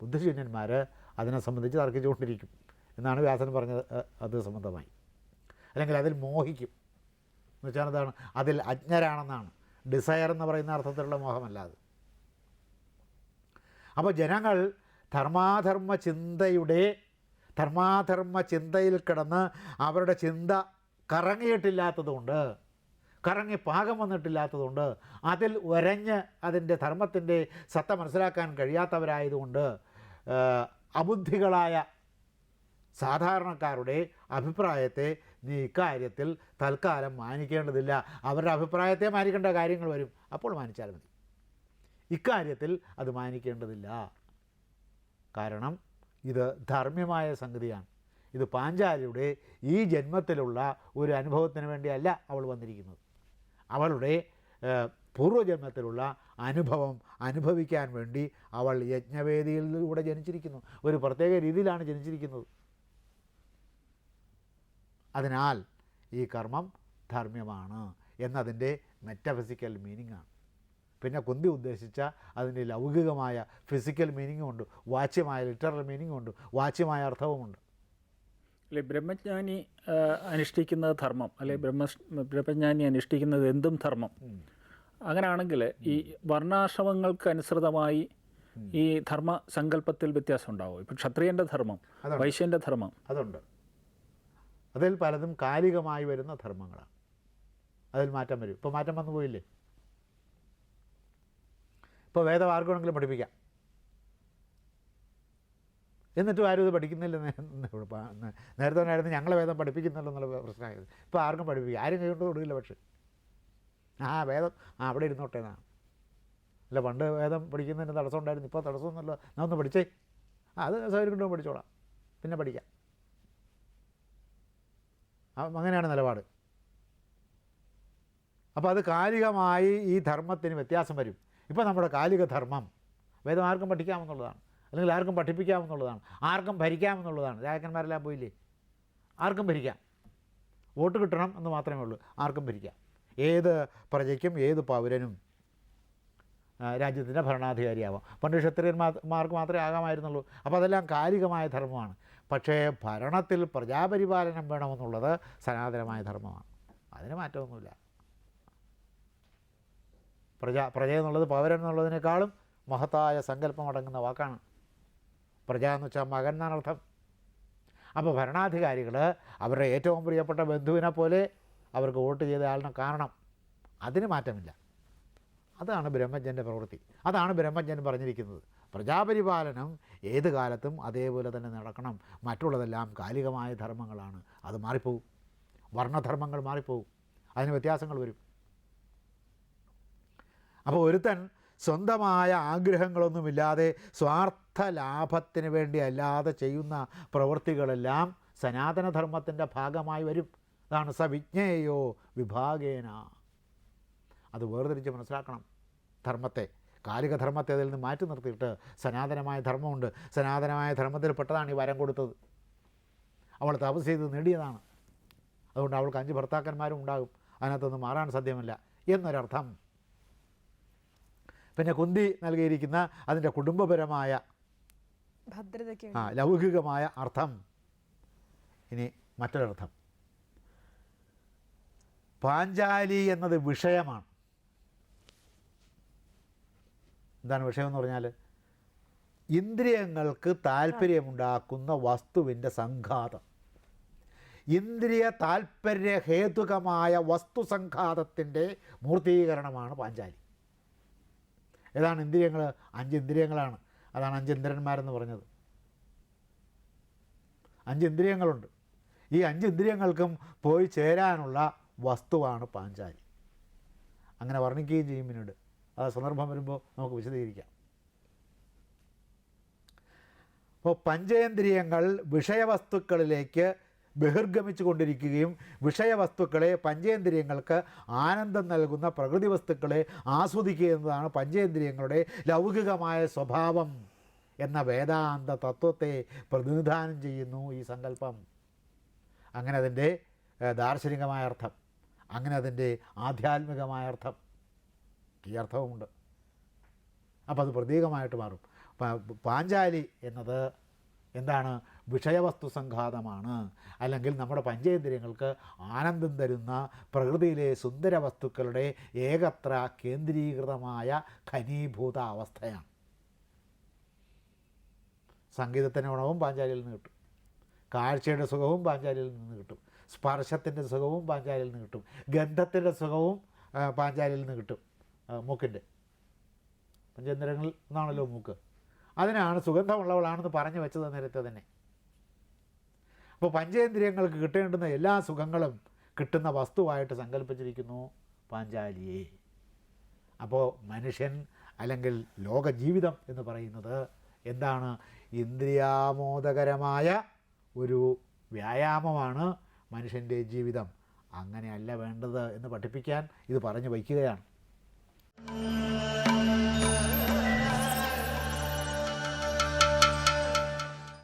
ബുദ്ധശൂന്യന്മാർ അതിനെ സംബന്ധിച്ച് തർക്കിച്ചുകൊണ്ടിരിക്കും എന്നാണ് വ്യാസൻ പറഞ്ഞത് അത് സംബന്ധമായി. അല്ലെങ്കിൽ അതിൽ മോഹിക്കും. എന്ന് വെച്ചാൽ എന്താണ്? അതിൽ അജ്ഞരാണെന്നാണ്. ഡിസയർ എന്ന് പറയുന്ന അർത്ഥത്തിലുള്ള മോഹമല്ലാതെ അപ്പോൾ ജനങ്ങൾ ധർമാധർമ്മ ചിന്തയുടെ ധർമാധർമ്മ ചിന്തയിൽ കിടന്ന് അവരുടെ ചിന്ത കറങ്ങിയിട്ടില്ലാത്തതുകൊണ്ട് കറങ്ങി പാകം വന്നിട്ടില്ലാത്തതുകൊണ്ട് അതിൽ ഉരഞ്ഞ് അതിന്റെ ധർമ്മത്തിന്റെ സത്ത മനസ്സിലാക്കാൻ കഴിയാത്തവരായതുകൊണ്ട് അബുദ്ധികളായ സാധാരണക്കാരുടെ അഭിപ്രായത്തെ നീ ഇക്കാര്യത്തിൽ തൽക്കാലം മാനിക്കേണ്ടതില്ല. അവരുടെ അഭിപ്രായത്തെ മാനിക്കേണ്ട കാര്യങ്ങൾ വരും. അപ്പോൾ മാനിച്ചാൽ മതി. ഇക്കാര്യത്തിൽ അത് മാനിക്കേണ്ടതില്ല. കാരണം ഇത് ധർമ്മമായ സംഗതിയാണ്. ഇത് പാഞ്ചാലിയുടെ ഈ ജന്മത്തിലുള്ള ഒരു അനുഭവത്തിന് വേണ്ടിയല്ല അവൾ വന്നിരിക്കുന്നത്. അവളുടെ പൂർവജന്മത്തിലുള്ള അനുഭവം അനുഭവിക്കാൻ വേണ്ടി അവൾ യജ്ഞവേദിയിലൂടെ ജനിച്ചിരിക്കുന്നു. ഒരു പ്രത്യേക രീതിയിലാണ് ജനിച്ചിരിക്കുന്നത്. അതിനാൽ ഈ കർമ്മം ധർമ്മ്യമാണ് എന്നതിന്റെ മെറ്റഫിസിക്കൽ മീനിങ് ആണ്. പിന്നെ കുന്തി ഉദ്ദേശിച്ച അതിന്റെ ലൗകികമായ ഫിസിക്കൽ മീനിങ്ങും ഉണ്ട് വാച്യമായ ലിറ്ററൽ മീനിങ്ങും ഉണ്ട് വാച്യമായ അർത്ഥവുമുണ്ട്. അല്ലെ ബ്രഹ്മജ്ഞാനി അനുഷ്ഠിക്കുന്ന അനുഷ്ഠിക്കുന്നത് ധർമ്മം അല്ലെ ബ്രഹ്മ ബ്രഹ്മജ്ഞാനി അനുഷ്ഠിക്കുന്നത് എന്തും ധർമ്മം. അങ്ങനെയാണെങ്കിൽ ഈ വർണാശ്രമങ്ങൾക്ക് അനുസൃതമായി ഈ ധർമ്മ സങ്കല്പത്തിൽ വ്യത്യാസം ഉണ്ടാവും ഇപ്പം ക്ഷത്രിയന്റെ ധർമ്മം വൈശ്യന്റെ വൈശ്യന്റെ ധർമ്മം. അതുണ്ട്. അതിൽ പലതും കാലികമായി വരുന്ന ധർമ്മങ്ങളാണ്. അതിൽ മാറ്റം വരും. ഇപ്പോൾ മാറ്റം വന്നു പോയില്ലേ? ഇപ്പോൾ വേദം ആർക്ക് വേണമെങ്കിലും പഠിപ്പിക്കാം. എന്നിട്ടും ആരും ഇത് പഠിക്കുന്നില്ലെന്ന് എന്ന് ഇവിടെ പ- ന- നേരത്തെ ആയിരുന്നു ഞങ്ങളെ വേദം പഠിപ്പിക്കുന്നില്ല എന്നുള്ള പ്രശ്നമായത്. ഇപ്പോൾ ആർക്കും പഠിപ്പിക്കുക ആരും കൈകൊണ്ട് കൊടുക്കില്ല പക്ഷേ. ആ വേദം ആ അവിടെ ഇരുന്നോട്ടെ എന്നാണ് അല്ല പണ്ട് വേദം പഠിക്കുന്നതിന് തടസ്സം ഉണ്ടായിരുന്നു. ഇപ്പോൾ തടസ്സമൊന്നുമില്ല ഞാൻ ഒന്ന് പഠിച്ചേ. അത് സൗകര്യം കൊണ്ടുപോയി പഠിച്ചോളാം. പിന്നെ പഠിക്കാം. അങ്ങനെയാണ് നിലപാട്. അപ്പോൾ അത് കാലികമായി ഈ ധർമ്മത്തിന് വ്യത്യാസം വരും. ഇപ്പോൾ നമ്മുടെ കാലിക ധർമ്മം വേദം ആർക്കും പഠിക്കാമെന്നുള്ളതാണ്. അല്ലെങ്കിൽ ആർക്കും പഠിപ്പിക്കാമെന്നുള്ളതാണ്. ആർക്കും ഭരിക്കാമെന്നുള്ളതാണ്. രാജാക്കന്മാരെല്ലാം പോയില്ലേ? ആർക്കും ഭരിക്കാം. വോട്ട് കിട്ടണം എന്ന് മാത്രമേ ഉള്ളൂ. ആർക്കും ഭരിക്കാം. ഏത് പ്രജയ്ക്കും ഏത് പൗരനും രാജ്യത്തിന്റെ ഭരണാധികാരിയാവാം. പണ്ട് ക്ഷത്രിയന്മാർക്ക് മാത്രമേ ആകാമായിരുന്നുള്ളൂ. അപ്പോൾ അതെല്ലാം കാലികമായ ധർമ്മമാണ്. പക്ഷേ ഭരണത്തിൽ പ്രജാപരിപാലനം വേണമെന്നുള്ളത് സനാതനമായ ധർമ്മമാണ്. അതിന് മാറ്റമൊന്നുമില്ല. പ്രജ പ്രജ എന്നുള്ളത് പൗരൻ എന്നുള്ളതിനേക്കാളും മഹത്തായ സങ്കല്പം അടങ്ങുന്ന വാക്കാണ്. പ്രജ എന്ന് വെച്ചാൽ മകൻ എന്നാണ് അർത്ഥം. അപ്പോൾ ഭരണാധികാരികൾ അവരുടെ ഏറ്റവും പ്രിയപ്പെട്ട ബന്ധുവിനെ പോലെ അവർക്ക് വോട്ട് ചെയ്ത ആളിനെ കാരണം അതിന് മാറ്റമില്ല. അതാണ് ബ്രഹ്മജ്ഞന്റെ പ്രവൃത്തി. അതാണ് ബ്രഹ്മജ്ഞൻ പറഞ്ഞിരിക്കുന്നത്. പ്രജാപരിപാലനം ഏത് കാലത്തും അതേപോലെ തന്നെ നടക്കണം. മറ്റുള്ളതെല്ലാം കാലികമായ ധർമ്മങ്ങളാണ്. അത് മാറിപ്പോവും. വർണധർമ്മങ്ങൾ മാറിപ്പോവും. അതിന് വ്യത്യാസങ്ങൾ വരും. അപ്പോൾ ഒരുത്തൻ സ്വന്തമായ ആഗ്രഹങ്ങളൊന്നുമില്ലാതെ സ്വാർത്ഥ ലാഭത്തിന് വേണ്ടി അല്ലാതെ ചെയ്യുന്ന പ്രവൃത്തികളെല്ലാം സനാതനധർമ്മത്തിന്റെ ഭാഗമായി വരും. അതാണ് സവിജ്ഞേയോ വിഭാഗേന. അത് വേർതിരിച്ച് മനസ്സിലാക്കണം. ധർമ്മത്തെ കാലിക ധർമ്മത്തെ അതിൽ നിന്ന് മാറ്റി നിർത്തിയിട്ട് സനാതനമായ ധർമ്മമുണ്ട്. സനാതനമായ ധർമ്മത്തിൽപ്പെട്ടതാണ് ഈ വരം കൊടുത്തത്. അവൾ തപസ് ചെയ്ത് നേടിയതാണ്. അതുകൊണ്ട് അവൾക്ക് അഞ്ച് ഭർത്താക്കന്മാരും ഉണ്ടാകും. അതിനകത്തൊന്നും മാറാൻ സാധ്യമല്ല. എന്നൊരർത്ഥം. പിന്നെ കുന്തി നൽകിയിരിക്കുന്ന അതിന്റെ കുടുംബപരമായ ഭദ്രതയ്ക്ക് ആ ലൗകികമായ അർത്ഥം. ഇനി മറ്റൊരർത്ഥം. പാഞ്ചാലി എന്നത് വിഷയമാണ്. എന്താണ് വിഷയം എന്ന് പറഞ്ഞാൽ ഇന്ദ്രിയങ്ങൾക്ക് താല്പര്യമുണ്ടാക്കുന്ന വസ്തുവിന്റെ സംഘാതം. ഇന്ദ്രിയ താല്പര്യഹേതുകമായ വസ്തുസംഘാതത്തിന്റെ വസ്തു സംഘാതത്തിന്റെ മൂർത്തീകരണമാണ് പാഞ്ചാലി. ഏതാണ് ഇന്ദ്രിയങ്ങൾ അഞ്ച് ഇന്ദ്രിയങ്ങളാണ്. അതാണ് അഞ്ച് ഇന്ദ്രന്മാരെന്ന് പറഞ്ഞത്. അഞ്ച് ഇന്ദ്രിയങ്ങളുണ്ട്. ഈ അഞ്ച് ഇന്ദ്രിയങ്ങൾക്കും പോയി ചേരാനുള്ള വസ്തുവാണ് പാഞ്ചാലി. അങ്ങനെ വർണിക്കുകയും ചെയ്യും പിന്നീട്. അത് സന്ദർഭം വരുമ്പോൾ നമുക്ക് വിശദീകരിക്കാം. അപ്പോൾ പഞ്ചേന്ദ്രിയങ്ങൾ വിഷയവസ്തുക്കളിലേക്ക് ബഹിർഗമിച്ചു കൊണ്ടിരിക്കുകയും വിഷയവസ്തുക്കളെ പഞ്ചേന്ദ്രിയങ്ങൾക്ക് ആനന്ദം നൽകുന്ന പ്രകൃതി വസ്തുക്കളെ ആസ്വദിക്കുക എന്നതാണ് പഞ്ചേന്ദ്രിയങ്ങളുടെ ലൗകികമായ സ്വഭാവം എന്ന വേദാന്ത തത്വത്തെ പ്രതിനിധാനം ചെയ്യുന്നു ഈ സങ്കല്പം. അങ്ങനെ അതിന്റെ ദാർശനികമായ അർത്ഥം. അങ്ങനെ അതിന്റെ ആധ്യാത്മികമായ അർത്ഥം. ഈ അർത്ഥവുമുണ്ട്. അപ്പോൾ അത് പ്രതീകമായിട്ട് മാറും. പാഞ്ചാലി എന്നത് എന്താണ്? വിഷയവസ്തു സംഘാതമാണ് അല്ലെങ്കിൽ നമ്മുടെ പഞ്ചേന്ദ്രിയങ്ങൾക്ക് ആനന്ദം തരുന്ന പ്രകൃതിയിലെ സുന്ദര വസ്തുക്കളുടെ ഏകത്ര കേന്ദ്രീകൃതമായ ഘനീഭൂത അവസ്ഥയാണ്. സംഗീതത്തിന്റെ ഗുണവും പാഞ്ചാലിയിൽ നിന്ന് കിട്ടും. കാഴ്ചയുടെ സുഖവും പാഞ്ചാലിയിൽ നിന്ന് കിട്ടും. സ്പർശത്തിന്റെ സുഖവും പാഞ്ചാലിയിൽ നിന്ന് കിട്ടും. ഗന്ധത്തിന്റെ സുഖവും പാഞ്ചാലിയിൽ നിന്ന് കിട്ടും. മൂക്കിന്റെ. പഞ്ചേന്ദ്രങ്ങളിൽ നിന്നാണല്ലോ മൂക്ക്. അതിനാണ് സുഗന്ധമുള്ളവളാണെന്ന് പറഞ്ഞു വെച്ചത് നേരത്തെ തന്നെ. അപ്പോൾ പഞ്ചേന്ദ്രിയങ്ങൾക്ക് കിട്ടേണ്ടുന്ന എല്ലാ സുഖങ്ങളും കിട്ടുന്ന വസ്തുവായിട്ട് സങ്കല്പിച്ചിരിക്കുന്നു പാഞ്ചാലിയെ. അപ്പോൾ മനുഷ്യൻ അല്ലെങ്കിൽ ലോക ജീവിതം എന്ന് പറയുന്നത് എന്താണ്? ഇന്ദ്രിയാമോദകരമായ ഒരു വ്യായാമമാണ് മനുഷ്യന്റെ ജീവിതം. അങ്ങനെയല്ല വേണ്ടത് എന്ന് പഠിപ്പിക്കാൻ ഇത് പറഞ്ഞു വയ്ക്കുകയാണ്.